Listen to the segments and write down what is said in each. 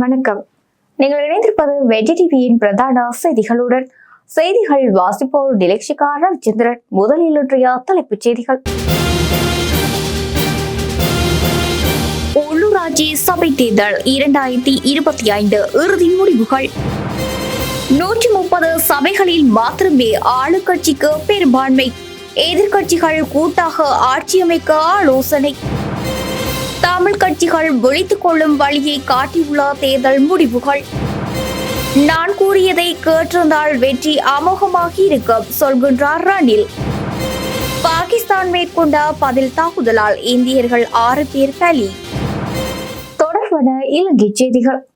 வணக்கம். நீங்கள் இணைந்திருப்பது வெஜி டிவியின் பிரதான செய்திகளுடன். செய்திகள் வாசிப்போர் டிலக்ஷிகா ரவிச்சந்திரன் முதலில் இன்றைய தலைப்புச் செய்திகள். உள்ளூராட்சி சபை தேர்தல் இரண்டாயிரத்தி இருபத்தி ஐந்து இறுதி முடிவுகள். நூற்றி முப்பது சபைகளில் மாத்திரமே ஆளுங்கட்சிக்கு பெரும்பான்மை. எதிர்கட்சிகள் கூட்டாக ஆட்சியமைக்க ஆலோசனை. தமிழ் கட்சிகள் விழித்துக் கொள்ளும் வழியை காட்டியுள்ள தேர்தல் முடிவுகள். நான் கூறியதை கேட்டிருந்தால் வெற்றி அமோகமாகி இருக்கும் சொல்கின்றார் ரணில். பாகிஸ்தான் மேற்கொண்ட பதில் தாக்குதலால் இந்தியர்கள் ஆறு பேர் பலி. தொடர்பான இலங்கை செய்திகள்.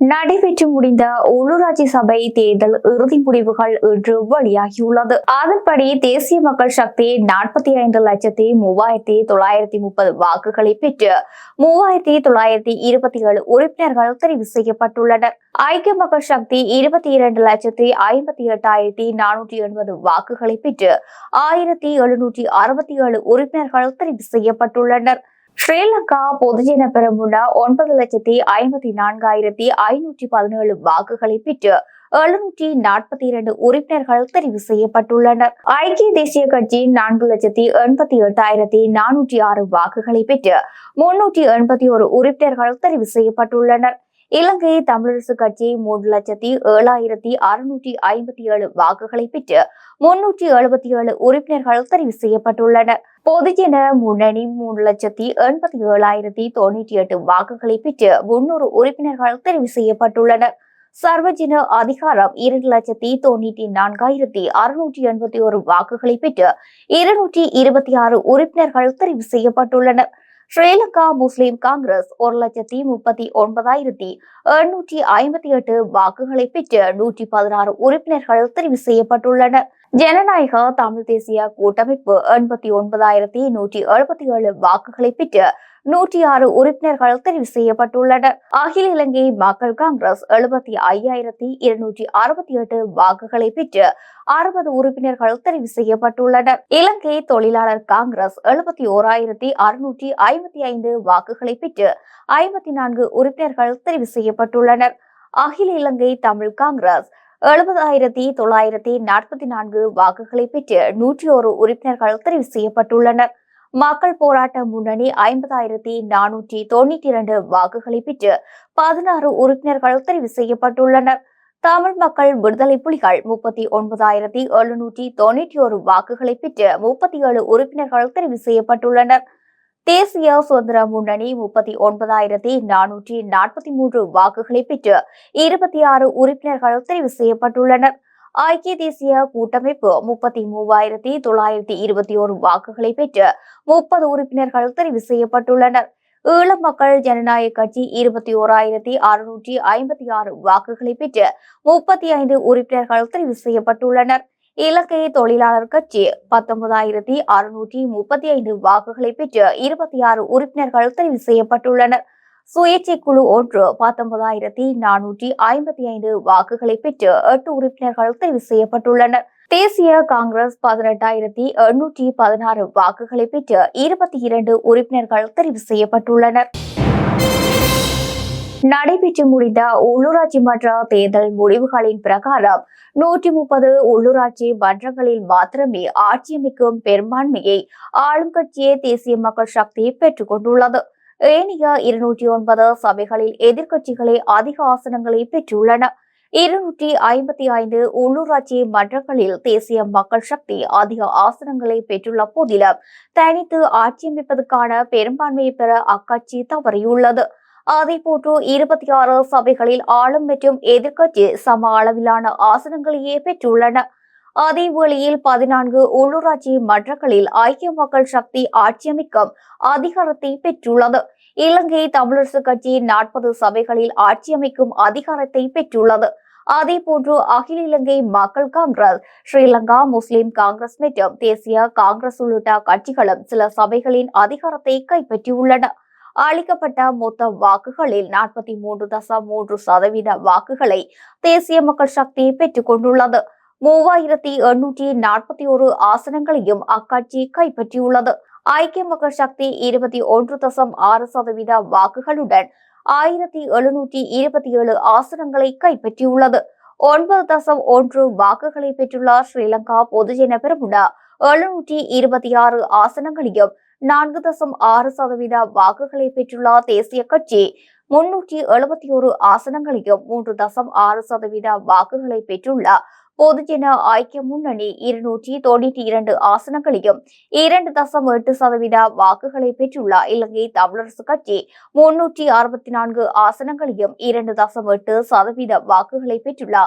நடைபெற்று முடிந்த உள்ளூராட்சி சபை தேர்தல் இறுதி முடிவுகள் இன்று வெளியாகியுள்ளது. அதன்படி தேசிய மக்கள் சக்தி நாற்பத்தி ஐந்து லட்சத்தி மூவாயிரத்தி தொள்ளாயிரத்தி முப்பது வாக்குகளை பெற்று மூவாயிரத்தி தொள்ளாயிரத்தி இருபத்தி ஏழு உறுப்பினர்கள் தெரிவு செய்யப்பட்டுள்ளனர். ஐக்கிய மக்கள் சக்தி இருபத்தி இரண்டு லட்சத்தி ஐம்பத்தி எட்டாயிரத்தி நானூற்றி எண்பது வாக்குகளை பெற்று ஆயிரத்தி எழுநூற்றி அறுபத்தி ஏழு உறுப்பினர்கள் தெரிவு செய்யப்பட்டுள்ளனர். ஸ்ரீலங்கா பொதுஜன பெரமுன ஒன்பது லட்சத்தி ஐம்பத்தி நான்காயிரத்தி ஐநூற்றி பதினேழு வாக்குகளை பெற்று எழுநூற்றி நாற்பத்தி இரண்டு உறுப்பினர்கள் தெரிவு செய்யப்பட்டுள்ளனர். ஐக்கிய தேசிய கட்சி நான்கு லட்சத்தி எண்பத்தி எட்டாயிரத்தி நானூற்றி ஆறு வாக்குகளை பெற்று முன்னூற்றி எண்பத்தி ஒரு உறுப்பினர்கள் தெரிவு செய்யப்பட்டுள்ளனர். இலங்கை தமிழரசு கட்சி மூன்று லட்சத்தி ஏழாயிரத்தி அறுநூற்றி ஐம்பத்தி ஏழு வாக்குகளை பெற்று முன்னூற்றி எழுபத்தி ஏழு உறுப்பினர்கள் தெரிவு செய்யப்பட்டுள்ளனர். பொதுஜன முன்னணி மூன்று லட்சத்தி எண்பத்தி ஏழாயிரத்தி தொண்ணூற்றி எட்டு வாக்குகளை பெற்று முன்னூறு உறுப்பினர்கள் தெரிவு செய்யப்பட்டுள்ளனர். சர்வஜன அதிகாரம் இரண்டு லட்சத்தி தொண்ணூற்றி நான்காயிரத்தி அறுநூற்றி எண்பத்தி ஒரு வாக்குகளை பெற்று இருநூற்றி இருபத்தி ஆறு உறுப்பினர்கள் தெரிவு செய்யப்பட்டுள்ளனர். ஸ்ரீலங்கா முஸ்லிம் காங்கிரஸ் ஒரு லட்சத்தி முப்பத்தி ஒன்பதாயிரத்தி எண்ணூற்றி ஐம்பத்தி எட்டு வாக்குகளை பெற்று நூற்றி பதினாறு உறுப்பினர்கள் தெரிவு செய்யப்பட்டுள்ளனர். ஜனநாயக தமிழ் தேசிய கூட்டமைப்பு எண்பத்தி ஒன்பதாயிரத்தி நூற்றி எழுபத்தி ஏழு வாக்குகளை பெற்று நூற்றி ஆறு உறுப்பினர்கள் தெரிவு செய்யப்பட்டுள்ளனர். அகில இலங்கை மக்கள் காங்கிரஸ் எழுபத்தி ஐயாயிரத்தி இருநூற்றி அறுபத்தி எட்டு வாக்குகளை பெற்று அறுபது உறுப்பினர்கள் தெரிவு செய்யப்பட்டுள்ளனர். இலங்கை தொழிலாளர் காங்கிரஸ் எழுபத்தி ஓராயிரத்தி அறுநூற்றி ஐம்பத்தி ஐந்து வாக்குகளை பெற்று ஐம்பத்தி நான்கு உறுப்பினர்கள் தெரிவு செய்யப்பட்டுள்ளனர். அகில இலங்கை தமிழ் காங்கிரஸ் எழுபதாயிரத்தி தொள்ளாயிரத்தி நாற்பத்தி நான்கு வாக்குகளை பெற்று நூற்றி ஒரு உறுப்பினர்கள் தெரிவு செய்யப்பட்டுள்ளனர். மக்கள் போராட்ட முன்னணி ஐம்பதாயிரத்தி நானூற்றி தொண்ணூற்றி இரண்டு வாக்குகளை பெற்று பதினாறு உறுப்பினர்கள் தெரிவு செய்யப்பட்டுள்ளனர். தமிழ் மக்கள் விடுதலை புலிகள் முப்பத்தி ஒன்பதாயிரத்தி எழுநூற்றி தொண்ணூற்றி ஒரு வாக்குகளை பெற்று முப்பத்தி ஏழு உறுப்பினர்கள் தெரிவு செய்யப்பட்டுள்ளனர். தேசிய சுதந்திர முன்னணி முப்பத்தி ஒன்பதாயிரத்தி நானூற்றி நாற்பத்தி மூன்று வாக்குகளை பெற்று இருபத்தி ஆறு உறுப்பினர்கள் தெரிவு செய்யப்பட்டுள்ளனர். ஐக்கிய தேசிய கூட்டமைப்பு முப்பத்தி மூவாயிரத்தி தொள்ளாயிரத்தி இருபத்தி ஒரு வாக்குகளை பெற்று முப்பது உறுப்பினர்கள் தெரிவு செய்யப்பட்டுள்ளனர். ஈழ மக்கள் ஜனநாயக கட்சி இருபத்தி ஓராயிரத்தி அறுநூற்றி ஐம்பத்தி ஆறு வாக்குகளை பெற்று முப்பத்தி ஐந்து உறுப்பினர்கள் தெரிவு செய்யப்பட்டுள்ளனர். இலங்கை தொழிலாளர் கட்சி பத்தொன்பதாயிரத்தி அறுநூற்றி முப்பத்தி ஐந்து வாக்குகளை பெற்று இருபத்தி ஆறு உறுப்பினர்கள் தெரிவு செய்யப்பட்டுள்ளனர். சுயேட்சை குழு ஒன்று பத்தொன்பதாயிரத்தி நானூற்றி ஐம்பத்தி ஐந்து வாக்குகளை பெற்று எட்டு உறுப்பினர்கள் தெரிவு செய்யப்பட்டுள்ளனர். தேசிய காங்கிரஸ் பதினெட்டாயிரத்தி எண்ணூற்றி பதினாறு வாக்குகளை பெற்று இருபத்தி இரண்டு உறுப்பினர்கள் தெரிவு செய்யப்பட்டுள்ளனர். நடைபெற்று முடிந்த உள்ளூராட்சி மன்ற தேர்தல் முடிவுகளின் பிரகாரம் நூற்றி முப்பது உள்ளூராட்சி மன்றங்களில் மாத்திரமே ஆட்சியமைக்கும் பெரும்பான்மையை ஆளும் கட்சியே தேசிய மக்கள் சக்தி பெற்றுக் கொண்டுள்ளது. ஏனைய இருநூற்றி ஒன்பது சபைகளில் எதிர்க்கட்சிகளே அதிக ஆசனங்களை பெற்றுள்ளன. இருநூற்றி ஐம்பத்தி ஐந்து உள்ளூராட்சி மன்றங்களில் தேசிய மக்கள் சக்தி அதிக ஆசனங்களை பெற்றுள்ள போதிலும் தனித்து ஆட்சியமைப்பதற்கான பெரும்பான்மையை பெற அக்கட்சி தவறியுள்ளது. அதேபோன்று இருபத்தி ஆறு சபைகளில் ஆளும் மற்றும் எதிர்க்கட்சி சம அளவிலான ஆசனங்களையே பெற்றுள்ளன. அதே வேளையில் பதினான்கு உள்ளூராட்சி மன்றங்களில் ஐக்கிய மக்கள் சக்தி ஆட்சியமைக்கும் அதிகாரத்தை பெற்றுள்ளது. இலங்கை தமிழரசு கட்சி நாற்பது சபைகளில் ஆட்சியமைக்கும் அதிகாரத்தை பெற்றுள்ளது. அதே போன்று அகில இலங்கை மக்கள் காங்கிரஸ் ஸ்ரீலங்கா முஸ்லிம் காங்கிரஸ் மற்றும் தேசிய காங்கிரஸ் உள்ளிட்ட கட்சிகளும் சில சபைகளின் அதிகாரத்தை கைப்பற்றியுள்ளன. அளிக்கப்பட்ட மொத்த வாக்குகளில் நாற்பத்தி மூன்று தசம் மூன்று சதவீத வாக்குகளை தேசிய மக்கள் சக்தி பெற்றுக் கொண்டுள்ளது. மூவாயிரத்தி எண்ணூற்றி நாற்பத்தி ஒரு ஆசனங்களையும் அக்கட்சி கைப்பற்றியுள்ளது. ஐக்கிய மக்கள் சக்தி இருபத்தி ஒன்று தசம் ஆறு சதவீத வாக்குகளுடன் ஆயிரத்தி எழுநூற்றி இருபத்தி ஏழு ஆசனங்களை கைப்பற்றியுள்ளது. ஒன்பது தசம் ஒன்று வாக்குகளை பெற்றுள்ள ஸ்ரீலங்கா பொதுஜன பெரமுன. எழுநூற்றி இருபத்தி ஆறு ஆசனங்களையும் நான்கு தசம் ஆறு சதவீத வாக்குகளை பெற்றுள்ள தேசிய கட்சி. முன்னூற்றி எழுபத்தி ஒரு ஆசனங்களையும் மூன்று தசம் ஆறு சதவீத வாக்குகளை பெற்றுள்ள பொதுஜன ஐக்கிய முன்னணி இருநூற்றி தொண்ணூற்றி இரண்டு ஆசனங்களையும் இரண்டு தசம் எட்டு சதவீத வாக்குகளை பெற்றுள்ள இலங்கை தமிழரசு கட்சி முன்னூற்றி அறுபத்தி நான்கு ஆசனங்களையும் இரண்டு தசம் எட்டு சதவீத வாக்குகளை பெற்றுள்ள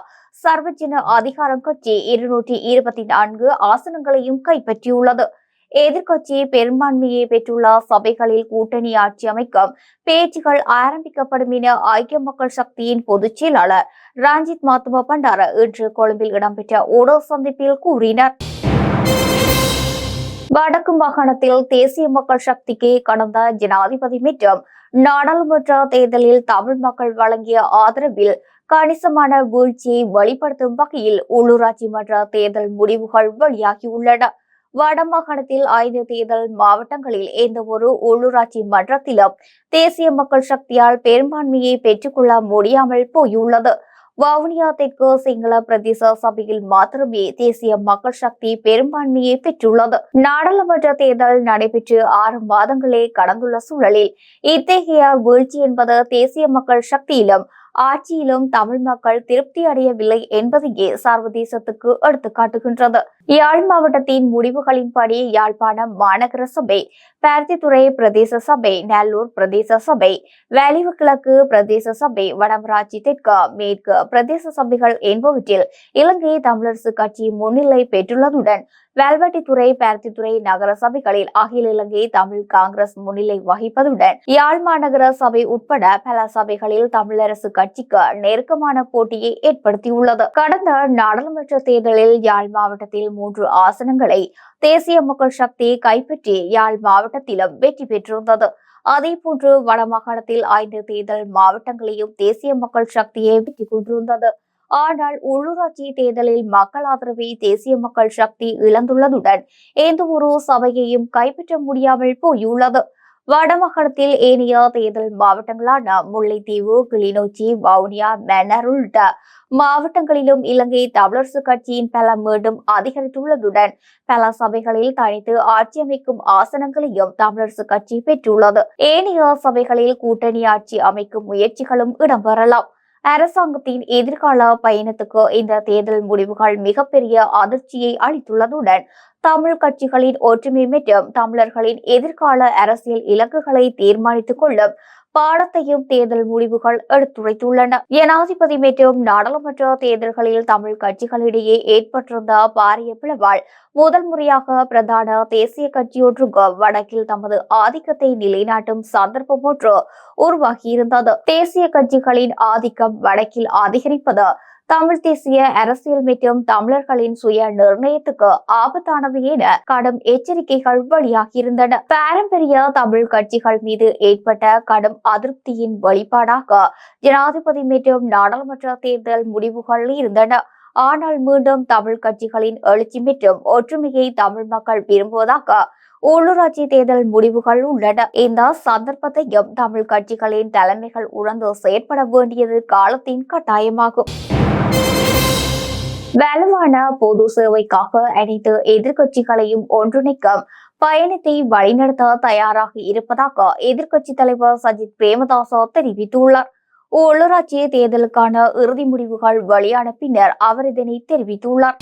சர்வஜன அதிகாரம் கட்சி இருநூற்றி இருபத்தி நான்கு ஆசனங்களையும் கைப்பற்றியுள்ளது. எதிர்கட்சி பெரும்பான்மையை பெற்றுள்ள சபைகளில் கூட்டணி ஆட்சி அமைக்கும் பேச்சுகள் ஆரம்பிக்கப்படும் என ஐக்கிய மக்கள் சக்தியின் பொதுச் செயலாளர் ரஞ்சித் மாத்தும பண்டார இன்று கொழும்பில் இடம்பெற்ற ஊடக சந்திப்பில் கூறினார். வடக்கு மாகாணத்தில் தேசிய மக்கள் சக்திக்கு கடந்த ஜனாதிபதி மற்றும் நாடாளுமன்ற தேர்தலில் தமிழ் மக்கள் வழங்கிய ஆதரவில் கணிசமான வீழ்ச்சியை வெளிப்படுத்தும் வகையில் உள்ளூராட்சி மன்ற தேர்தல் முடிவுகள் வெளியாகியுள்ளன. வடமாகாணத்தில் ஐந்து தேர்தல் மாவட்டங்களில் எந்த ஒரு உள்ளூராட்சி மன்றத்திலும் தேசிய மக்கள் சக்தியால் பெரும்பான்மையை பெற்றுக்கொள்ள முடியாமல் போயுள்ளது. வவுனியா தெற்கு சிங்கள பிரதேச சபையில் மாத்திரமே தேசிய மக்கள் சக்தி பெரும்பான்மையை பெற்றுள்ளது. நாடாளுமன்ற தேர்தல் நடைபெற்று ஆறு மாதங்களே கடந்துள்ள சூழலில் இத்தகைய வீழ்ச்சி என்பது தேசிய மக்கள் சக்தியிலும் ஆட்சியிலும் தமிழ் மக்கள் திருப்தி அடையவில்லை என்பதையே சர்வதேசத்துக்கு எடுத்துக்காட்டுகின்றது யாழ் மாவட்டத்தின் முடிவுகளின்படி யாழ்ப்பாணம் மாநகர சபை பருத்தித்துறை பிரதேச சபை நல்லூர் பிரதேச சபை வேலிவு கிழக்கு பிரதேச சபை வடமராட்சி தெற்கு மேற்கு பிரதேச சபைகள் என்பவற்றில் இலங்கை தமிழரசு கட்சி முன்னிலை பெற்றுள்ளதுடன் வேல்வெட்டித்துறை பேர்த்தித்துறை நகர சபைகளில் அகில இலங்கை தமிழ் காங்கிரஸ் முன்னிலை வகிப்பதுடன் யாழ் மாநகர சபை உட்பட பல சபைகளில் தமிழரசு கட்சிக்கு நெருக்கமான போட்டியை ஏற்படுத்தியுள்ளது. கடந்த நாடாளுமன்ற தேர்தலில் யாழ் மாவட்டத்தில் மூன்று ஆசனங்களை தேசிய மக்கள் சக்தி கைப்பற்றி யாழ் மாவட்டத்திலும் வெற்றி பெற்றிருந்தது. அதேபோன்று வடமாகாணத்தில் ஐந்து தேர்தல் மாவட்டங்களையும் தேசிய மக்கள் சக்தியை வெற்றி கொண்டிருந்தது. ஆனால் உள்ளூராட்சி தேர்தலில் மக்கள் ஆதரவை தேசிய மக்கள் சக்தி இழந்துள்ளதுடன் எந்த ஒரு சபையையும் கைப்பற்ற முடியாமல் போயுள்ளது. வடமாகாணத்தில் ஏனைய தேர்தல் மாவட்டங்களான முல்லைத்தீவு கிளிநொச்சி வவுனியா மன்னர் உள்ளிட்ட மாவட்டங்களிலும் இலங்கை தமிழரசு கட்சியின் பலம் மீண்டும் அதிகரித்துள்ளதுடன் பல சபைகளில் தனித்து ஆட்சி அமைக்கும் ஆசனங்களையும் தமிழரசு கட்சி பெற்றுள்ளது. ஏனைய சபைகளில் கூட்டணி ஆட்சி அமைக்கும் முயற்சிகளும் இடம்பெறலாம். அரசாங்கத்தின் எதிர்கால பயணத்துக்கு இந்த தேர்தல் முடிவுகள் மிகப்பெரிய அதிர்ச்சியை அளித்துள்ளதுடன் தமிழ் கட்சிகளின் ஒற்றுமை மற்றும் தமிழர்களின் எதிர்கால அரசியல் இலக்குகளை தீர்மானித்துக் கொள்ளும் பாடத்தையும் தேர்தல் முடிவுகள் எடுத்துரைத்துள்ளன. ஜனாதிபதி மற்றும் நாடாளுமன்ற தேர்தல்களில் தமிழ் கட்சிகளிடையே ஏற்பட்டிருந்த பாரிய பிளவால் முதல் முறையாக பிரதான தேசிய கட்சியொன்றுக்கு வடக்கில் தமது ஆதிக்கத்தை நிலைநாட்டும் சந்தர்ப்பம் ஒன்று உருவாகியிருந்தது. தேசிய கட்சிகளின் ஆதிக்கம் வடக்கில் அதிகரிப்பது தமிழ் தேசிய அரசியல் மற்றும் தமிழர்களின் சுய நிர்ணயத்துக்கு ஆபத்தானது என கடும் எச்சரிக்கைகள் வெளியாகியிருந்தன. பாரம்பரிய தமிழ் கட்சிகள் மீது ஏற்பட்ட கடும் அதிருப்தியின் வெளிப்பாடாக ஜனாதிபதி மற்றும் நாடாளுமன்ற தேர்தல் முடிவுகள் இருந்தன. ஆனால் மீண்டும் தமிழ் கட்சிகளின் எழுச்சி மற்றும் ஒற்றுமையை தமிழ் மக்கள் விரும்புவதாக உள்ளூராட்சி தேர்தல் முடிவுகள் உள்ளன. இந்த சந்தர்ப்பத்தையும் தமிழ் கட்சிகளின் தலைமைகள் உணர்ந்து செயற்பட வேண்டியது காலத்தின் கட்டாயமாகும். வலுவான பொது சேவைக்காக அனைத்து எதிர்க்கட்சிகளையும் ஒன்றிணைக்கும் பயணத்தை வழிநடத்த தயாராக இருப்பதாக எதிர்க்கட்சி தலைவர் சஜித் பிரேமதாச தெரிவித்துள்ளார். உள்ளூராட்சி தேர்தலுக்கான இறுதி முடிவுகள் வெளியான பின்னர் அவர் இதனை தெரிவித்துள்ளார்.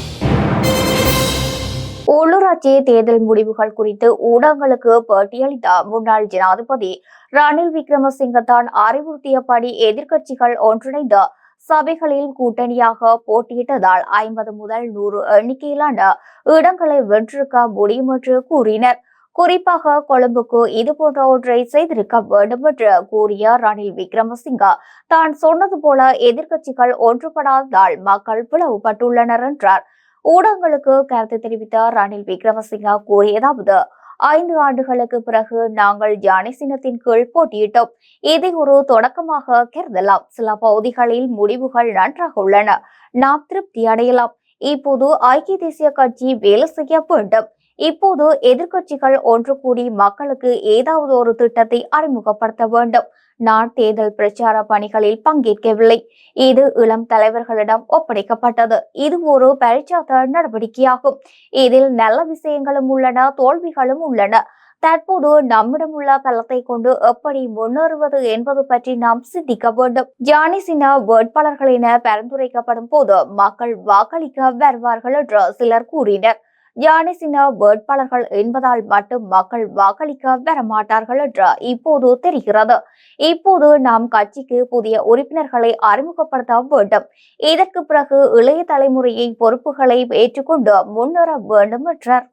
உள்ளூராட்சி தேர்தல் முடிவுகள் குறித்து ஊடகங்களுக்கு பேட்டியளித்த முன்னாள் ஜனாதிபதி ரணில் விக்ரமசிங்க தான் அறிவுறுத்தியபடி எதிர்க்கட்சிகள் ஒன்றிணைந்த சபைகளில் கூட்டணியாக போட்டியிட்டதால் ஐம்பது முதல் நூறு எண்ணிக்கையிலான இடங்களை வென்றிருக்க முடியும் என்று கூறினர். குறிப்பாக கொழும்புக்கு இது போன்ற ஒன்றை செய்திருக்க வேண்டும் என்று கூறிய ரணில் விக்ரமசிங்கா தான் சொன்னது போல எதிர்க்கட்சிகள் ஒன்றுபடாததால் மக்கள் பிளவுபட்டுள்ளனர் என்றார். ஊடகங்களுக்கு கருத்து தெரிவித்த ரணில் விக்ரமசிங்கா கூறியதாவது ஐந்து ஆண்டுகளுக்கு பிறகு நாங்கள் யானை சின்னத்தின் கீழ் போட்டியிட்டோம். இதை ஒரு தொடக்கமாக கருதலாம். சில பகுதிகளில் முடிவுகள் நன்றாக உள்ளன. நாம் திருப்தி அடையலாம். இப்போது ஐக்கிய தேசிய கட்சி வேலை செய்ய வேண்டும். இப்போது எதிர்க்கட்சிகள் ஒன்று கூடி மக்களுக்கு ஏதாவது ஒரு திட்டத்தை அறிமுகப்படுத்த வேண்டும். நான் தேர்தல் பிரச்சார பணிகளில் பங்கேற்கவில்லை. இது இளம் தலைவர்களிடம் ஒப்படைக்கப்பட்டது. இது ஒரு பரிச்சாத்த நடவடிக்கையாகும். இதில் நல்ல விஷயங்களும் உள்ளன தோல்விகளும் உள்ளன. தற்போது நம்மிடம் உள்ள பலத்தை கொண்டு எப்படி முன்னேறுவது என்பது பற்றி நாம் சிந்திக்க வேண்டும். ஜானி சின்ஹா வேட்பாளர்கள் என பரிந்துரைக்கப்படும் போது மக்கள் வாக்களிக்க வருவார்கள் என்று சிலர் கூறினர். ஜானி வேட்பாளர்கள் என்பதால் மட்டும் மக்கள் வாக்களிக்க வரமாட்டார்கள் என்று இப்போது தெரிகிறது. இப்போது நாம் கட்சிக்கு புதிய உறுப்பினர்களை அறிமுகப்படுத்த வேண்டும். இதற்கு பிறகு இளைய தலைமுறையை பொறுப்புகளை ஏற்றுக்கொண்டு முன்னேற வேண்டும் என்றார்.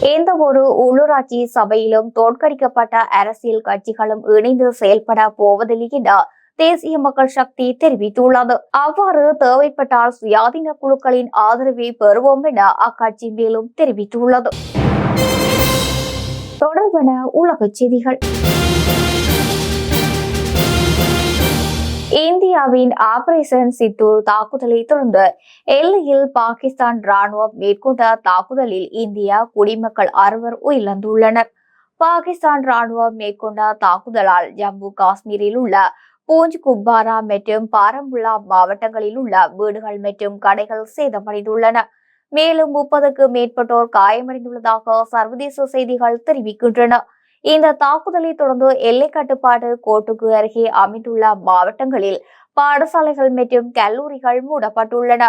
எந்த ஒரு உள்ளூராட்சி சபையிலும் தோற்கடிக்கப்பட்ட அரசியல் கட்சிகளும் இணைந்து செயல்பட போவதில்லை என தேசிய மக்கள் சக்தி தெரிவித்துள்ளது. அவ்வாறு தேவைப்பட்டால் சுயாதீன குழுக்களின் ஆதரவை பெறுவோம் என அக்கட்சி மேலும் தெரிவித்துள்ளது. தொடர்பான உலகச் செய்திகள். இந்தியாவின் ஆபரேஷன் சித்தூர் தாக்குதலை தொடர்ந்து எல்லையில் பாகிஸ்தான் ராணுவம் மேற்கொண்ட தாக்குதலில் இந்தியா குடிமக்கள் அறுவர் உயிரிழந்துள்ளனர். பாகிஸ்தான் ராணுவம் மேற்கொண்ட தாக்குதலால் ஜம்மு காஷ்மீரில் உள்ள பூஞ்ச் குப்வாரா மற்றும் பாரம்புல்லா மாவட்டங்களில் உள்ள வீடுகள் மற்றும் கடைகள் சேதமடைந்துள்ளன. மேலும் முப்பதுக்கும் மேற்பட்டோர் காயமடைந்துள்ளதாக சர்வதேச செய்திகள் தெரிவிக்கின்றன. இந்த தாக்குதலை தொடர்ந்து எல்லை கட்டுப்பாடு கோட்டுக்கு அருகே அமைந்துள்ள மாவட்டங்களில் பாடசாலைகள் மற்றும் கல்லூரிகள் மூடப்பட்டுள்ளன.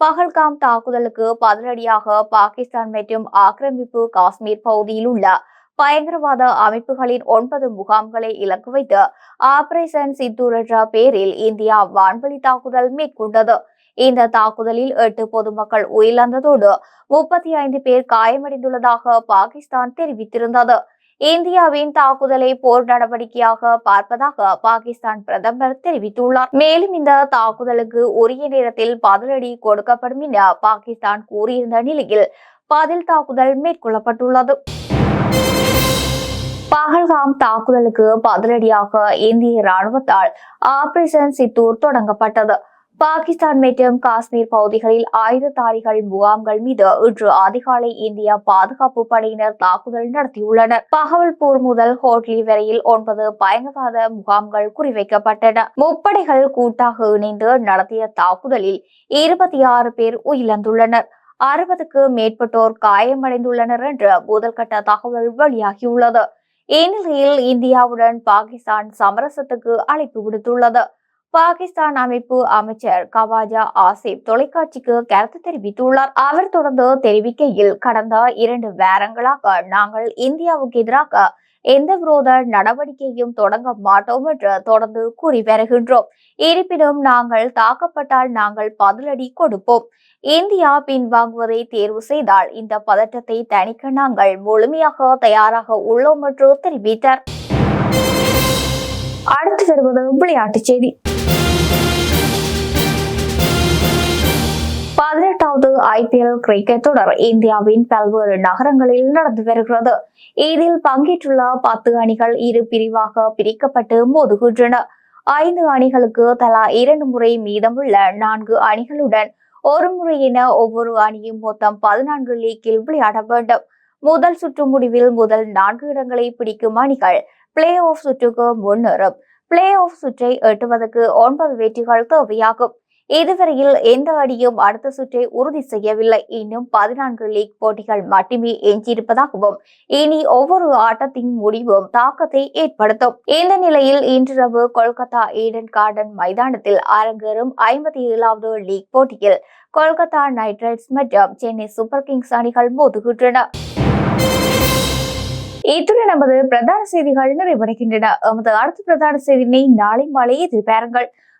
பகல்காம் தாக்குதலுக்கு பதிலடியாக பாகிஸ்தான் மற்றும் ஆக்கிரமிப்பு காஷ்மீர் பகுதியில் உள்ள பயங்கரவாத அமைப்புகளின் ஒன்பது முகாம்களை இலக்கு வைத்து ஆபரேஷன் சித்தூர் என்ற பெயரில் இந்தியா வான்வழி தாக்குதல் மேற்கொண்டது. இந்த தாக்குதலில் எட்டு பொதுமக்கள் உயிரிழந்ததோடு முப்பத்தி ஐந்து பேர் காயமடைந்துள்ளதாக பாகிஸ்தான் தெரிவித்திருந்தது. இந்தியாவின் தாக்குதலை போர் நடவடிக்கையாக பார்ப்பதாக பாகிஸ்தான் பிரதமர் தெரிவித்துள்ளார். மேலும் இந்த தாக்குதலுக்கு உரிய நேரத்தில் பதிலடி கொடுக்கப்படும் என பாகிஸ்தான் கூறியிருந்த நிலையில் பதில் தாக்குதல் மேற்கொள்ளப்பட்டுள்ளது. பகல்காம் தாக்குதலுக்கு பதிலடியாக இந்திய ராணுவத்தால் ஆபரேஷன் சித்தூர் தொடங்கப்பட்டது. பாகிஸ்தான் மற்றும் காஷ்மீர் பகுதிகளில் ஆயுததாரிகள் முகாம்கள் மீது இன்று அதிகாலை இந்திய பாதுகாப்பு படையினர் தாக்குதல் நடத்தியுள்ளனர். பகவல்பூர் முதல் ஹோட்லி வரையில் ஒன்பது பயங்கரவாத முகாம்கள் குறிவைக்கப்பட்டன. முப்படைகள் கூட்டாக இணைந்து நடத்திய தாக்குதலில் இருபத்தி ஆறு பேர் உயிரிழந்துள்ளனர். அறுபதுக்கு மேற்பட்டோர் காயமடைந்துள்ளனர் என்று முதல்கட்ட தகவல் வெளியாகியுள்ளது. இந்நிலையில் இந்தியாவுடன் பாகிஸ்தான் சமரசத்துக்கு அழைப்பு விடுத்துள்ளது. பாகிஸ்தான் அமைப்பு அமைச்சர் கவாஜா ஆசிப் தொலைக்காட்சிக்கு கருத்து தெரிவித்துள்ளார். அவர் தொடர்ந்து தெரிவிக்கையில் கடந்த இரண்டு வாரங்களாக நாங்கள் இந்தியாவுக்கு எதிராக எந்த விரோத நடவடிக்கையும் தொடங்க மாட்டோம் என்று தொடர்ந்து கூறி வருகின்றோம். இருப்பினும் நாங்கள் தாக்கப்பட்டால் நாங்கள் பதிலடி கொடுப்போம். இந்தியா பின்வாங்குவதை தேர்வு செய்தால் இந்த பதட்டத்தை தணிக்க நாங்கள் முழுமையாக தயாராக உள்ளோம் என்று தெரிவித்தார். அடுத்து வருவது விளையாட்டுச் செய்தி. பதினெட்டாவது ஐபிஎல் கிரிக்கெட் தொடர் இந்தியாவின் பல்வேறு நகரங்களில் நடந்து வருகிறது. இதில் பங்கேற்றுள்ள பத்து அணிகள் இரு பிரிவாக பிரிக்கப்பட்டு மோதுகின்றன. ஐந்து அணிகளுக்கு தலா இரண்டு முறை மீதமுள்ள நான்கு அணிகளுடன் ஒரு முறை என ஒவ்வொரு அணியும் மொத்தம் பதினான்கு லீக்கில் விளையாட வேண்டும். முதல் சுற்று முடிவில் முதல் நான்கு இடங்களை பிடிக்கும் அணிகள் பிளே ஆஃப் சுற்றுக்கு முன்னேறும். பிளே ஆஃப் சுற்றை எட்டுவதற்கு ஒன்பது வெற்றிகள் தேவையாகும். இதுவரையில் எந்த அணியும் அடுத்த சுற்றை உறுதி செய்யவில்லை. இன்னும் பதினான்கு லீக் போட்டிகள் மட்டுமே எஞ்சியிருப்பதாகவும் இனி ஒவ்வொரு ஆட்டத்தின் முடிவும் தாக்கத்தை ஏற்படுத்தும். இந்த நிலையில் இன்றிரவு கொல்கத்தா ஈடன் கார்டன் மைதானத்தில் அரங்கேறும் ஐம்பத்தி ஏழாவது லீக் போட்டியில் கொல்கத்தா நைட் ரைடர்ஸ் மற்றும் சென்னை சூப்பர் கிங்ஸ் அணிகள் மோதுகின்றன. இத்துடன் நமது பிரதான செய்திகள் நிறைவடைகின்றன. எமது அடுத்த பிரதான செய்தியினை நாளை மாலை எதிர்பாருங்கள்.